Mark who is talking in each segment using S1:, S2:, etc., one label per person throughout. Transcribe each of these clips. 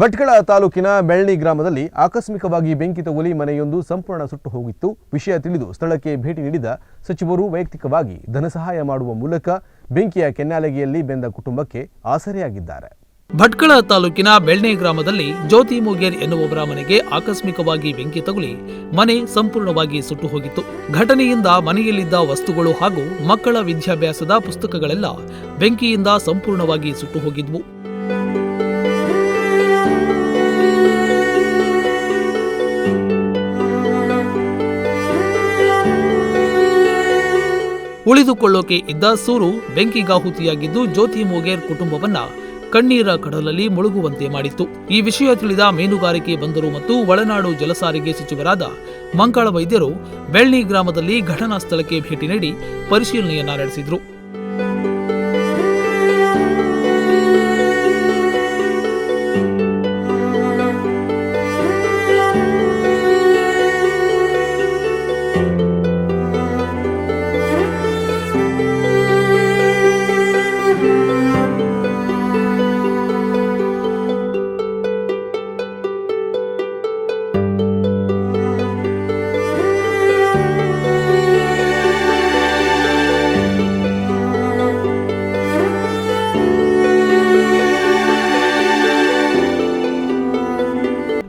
S1: ಭಟ್ಕಳ ತಾಲೂಕಿನ ಬೆಳ್ಳಿ ಗ್ರಾಮದಲ್ಲಿ ಆಕಸ್ಮಿಕವಾಗಿ ಬೆಂಕಿ ತಗುಲಿ ಮನೆಯೊಂದು ಸಂಪೂರ್ಣ ಸುಟ್ಟು ಹೋಗಿತ್ತು. ವಿಷಯ ತಿಳಿದು ಸ್ಥಳಕ್ಕೆ ಭೇಟಿ ನೀಡಿದ ಸಚಿವರು ವೈಯಕ್ತಿಕವಾಗಿ ಧನಸಹಾಯ ಮಾಡುವ ಮೂಲಕ ಬೆಂಕಿಯ ಕೆನ್ನಾಲಗೆಯಲ್ಲಿ ಬೆಂದ ಕುಟುಂಬಕ್ಕೆ ಆಸರೆಯಾಗಿದ್ದಾರೆ.
S2: ಭಟ್ಕಳ ತಾಲೂಕಿನ ಬೆಳ್ಳೆ ಗ್ರಾಮದಲ್ಲಿ ಜ್ಯೋತಿ ಮುಗೇರ್ ಎನ್ನುವವರ ಮನೆಗೆ ಆಕಸ್ಮಿಕವಾಗಿ ಬೆಂಕಿ ತಗುಲಿ ಮನೆ ಸಂಪೂರ್ಣವಾಗಿ ಸುಟ್ಟು ಹೋಗಿತ್ತು. ಘಟನೆಯಿಂದ ಮನೆಯಲ್ಲಿದ್ದ ವಸ್ತುಗಳು ಹಾಗೂ ಮಕ್ಕಳ ವಿದ್ಯಾಭ್ಯಾಸದ ಪುಸ್ತಕಗಳೆಲ್ಲ ಬೆಂಕಿಯಿಂದ ಸಂಪೂರ್ಣವಾಗಿ ಸುಟ್ಟು ಹೋಗಿದ್ವು. ಉಳಿದುಕೊಳ್ಳೋಕೆ ಇದ್ದ ಸೂರು ಬೆಂಕಿಗಾಹುತಿಯಾಗಿದ್ದು ಜ್ಯೋತಿ ಮೊಗೇರ್ ಕುಟುಂಬವನ್ನ ಕಣ್ಣೀರ ಕಡಲಲ್ಲಿ ಮುಳುಗುವಂತೆ ಮಾಡಿತ್ತು. ಈ ವಿಷಯ ತಿಳಿದ ಮೀನುಗಾರಿಕೆ ಬಂದರು ಮತ್ತು ಒಳನಾಡು ಜಲಸಾರಿಗೆ ಸಚಿವರಾದ ಮಂಗಳ ವೈದ್ಯರು ಬೆಳ್ಳಿ ಗ್ರಾಮದಲ್ಲಿ ಘಟನಾ ಸ್ಥಳಕ್ಕೆ ಭೇಟಿ ನೀಡಿ ಪರಿಶೀಲನೆಯನ್ನ ನಡೆಸಿದ್ರು.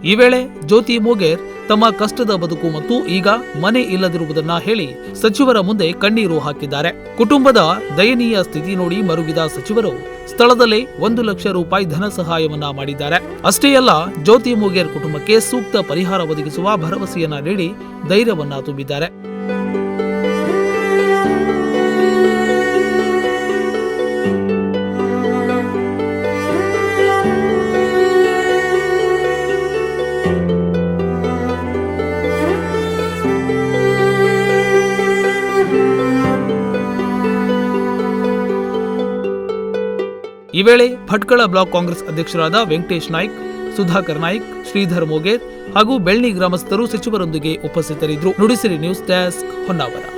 S2: ಈ ವೇಳೆ ಜ್ಯೋತಿ ಮೋಗೇರ್ ತಮ್ಮ ಕಷ್ಟದ ಬದುಕು ಮತ್ತು ಈಗ ಮನೆ ಇಲ್ಲದಿರುವುದನ್ನ ಹೇಳಿ ಸಚಿವರ ಮುಂದೆ ಕಣ್ಣೀರು ಹಾಕಿದ್ದಾರೆ. ಕುಟುಂಬದ ದಯನೀಯ ಸ್ಥಿತಿ ನೋಡಿ ಮರುಗಿದ ಸಚಿವರು ಸ್ಥಳದಲ್ಲೇ ಒಂದು ಲಕ್ಷ ರೂಪಾಯಿ ಧನ ಸಹಾಯವನ್ನ ಮಾಡಿದ್ದಾರೆ. ಅಷ್ಟೇ ಅಲ್ಲ, ಜ್ಯೋತಿ ಮೋಗೇರ್ ಕುಟುಂಬಕ್ಕೆ ಸೂಕ್ತ ಪರಿಹಾರ ಒದಗಿಸುವ ಭರವಸೆಯನ್ನ ನೀಡಿ ಧೈರ್ಯವನ್ನ ತುಂಬಿದ್ದಾರೆ. ಈ ವೇಳೆ ಭಟ್ಕಳ ಬ್ಲಾಕ್ ಕಾಂಗ್ರೆಸ್ ಅಧ್ಯಕ್ಷರಾದ ವೆಂಕಟೇಶ್ ನಾಯ್ಕ್, ಸುಧಾಕರ್ ನಾಯ್ಕ್, ಶ್ರೀಧರ್ ಮೋಗೇರ್ ಹಾಗೂ ಬೆಳ್ಳಿ ಗ್ರಾಮಸ್ಥರು ಸಚಿವರೊಂದಿಗೆ ಉಪಸ್ಥಿತರಿದ್ದರು. Nudisiri news desk Honnavar.